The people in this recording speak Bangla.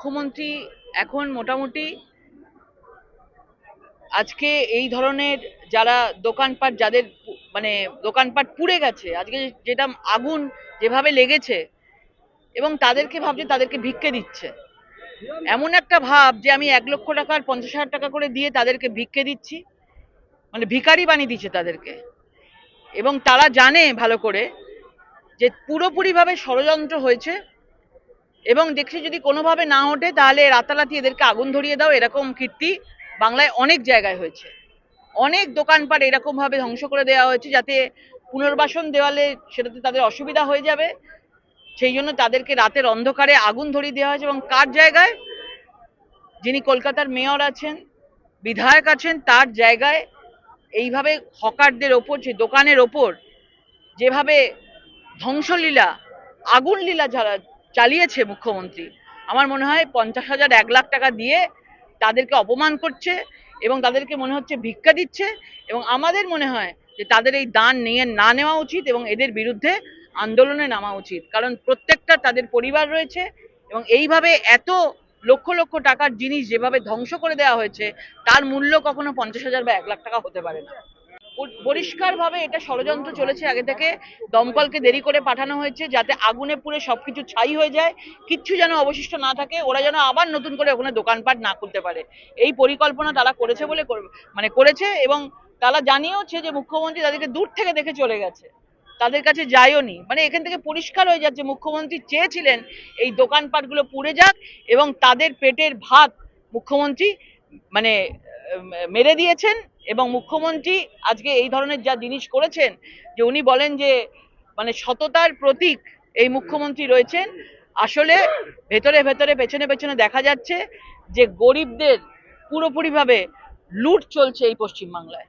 মুখ্যমন্ত্রী এখন মোটামুটি আজকে এই ধরনের যারা দোকানপাট, যাদের মানে দোকানপাট পুড়ে গেছে, আজকে যেটা আগুন যেভাবে লেগেছে এবং তাদেরকে ভাবছে, তাদেরকে ভিক্ষে দিচ্ছে। এমন একটা ভাব যে আমি এক লক্ষ টাকার পঞ্চাশ হাজার টাকা করে দিয়ে তাদেরকে ভিক্ষে দিচ্ছি মানে ভিখারি বানিয়ে দিচ্ছে তাদেরকে। এবং তারা জানে ভালো করে যে পুরোপুরিভাবে ষড়যন্ত্র হয়েছে। এবং দেখছি যদি কোনোভাবে না ওঠে, তাহলে রাতারাতি এদেরকে আগুন ধরিয়ে দাও, এরকম কীর্তি বাংলায় অনেক জায়গায় হয়েছে। অনেক দোকানপাট এরকমভাবে ধ্বংস করে দেওয়া হয়েছে, যাতে পুনর্বাসন দেওয়ালে সেটাতে তাদের অসুবিধা হয়ে যাবে। সেই জন্য তাদেরকে রাতের অন্ধকারে আগুন ধরিয়ে দেওয়া হয়েছে এবং কার জায়গায়? যিনি কলকাতার মেয়র আছেন, বিধায়ক আছেন, তার জায়গায় এইভাবে হকারদের ওপর, যে দোকানের ওপর যেভাবে ধ্বংসলীলা আগুন লীলা যারা চালিয়েছে মুখ্যমন্ত্রী। আমার মনে হয় পঞ্চাশ হাজার এক লাখ টাকা দিয়ে তাদেরকে অপমান করছে এবং তাদেরকে মনে হচ্ছে ভিক্ষা দিচ্ছে এবং আমাদের মনে হয় যে তাদের এই দান নিয়ে না নেওয়া উচিত এবং এদের বিরুদ্ধে আন্দোলনে নামা উচিত। কারণ প্রত্যেকটা তাদের পরিবার রয়েছে এবং এইভাবে এত লক্ষ লক্ষ টাকার জিনিস যেভাবে ধ্বংস করে দেওয়া হয়েছে, তার মূল্য কখনো পঞ্চাশ হাজার বা এক লাখ টাকা হতে পারে না। পরিষ্কারভাবে এটা ষড়যন্ত্র চলেছে আগে থেকে। দমকলকে দেরি করে পাঠানো হয়েছে যাতে আগুনে পুড়ে সবকিছু ছাই হয়ে যায়। কিচ্ছু যেন অবশিষ্ট না থাকে, ওরা যেন আবার নতুন করে ওখানে দোকানপাট না খুলতে পারে। এই পরিকল্পনা তারা করেছে বলে মানে করেছে এবং তারা জানিয়েওছে যে মুখ্যমন্ত্রী তাদেরকে দূর থেকে দেখে চলে গেছে। তাদের কাছে যায়ও নি। মানে এখান থেকে পরিষ্কার হয়ে যাচ্ছে, মুখ্যমন্ত্রী চেয়েছিলেন এই দোকানপাটগুলো পুড়ে যাক এবং তাদের পেটের ভাত মুখ্যমন্ত্রী মানে মেরে দিয়েছেন। এবং মুখ্যমন্ত্রী আজকে এই ধরনের যা জিনিস করেছেন, যে উনি বলেন যে মানে সততার প্রতীক এই মুখ্যমন্ত্রী রয়েছেন, আসলে ভেতরে ভেতরে, পেছনে পেছনে দেখা যাচ্ছে যে গরিবদের পুরোপুরিভাবে লুট চলছে এই পশ্চিমবাংলায়।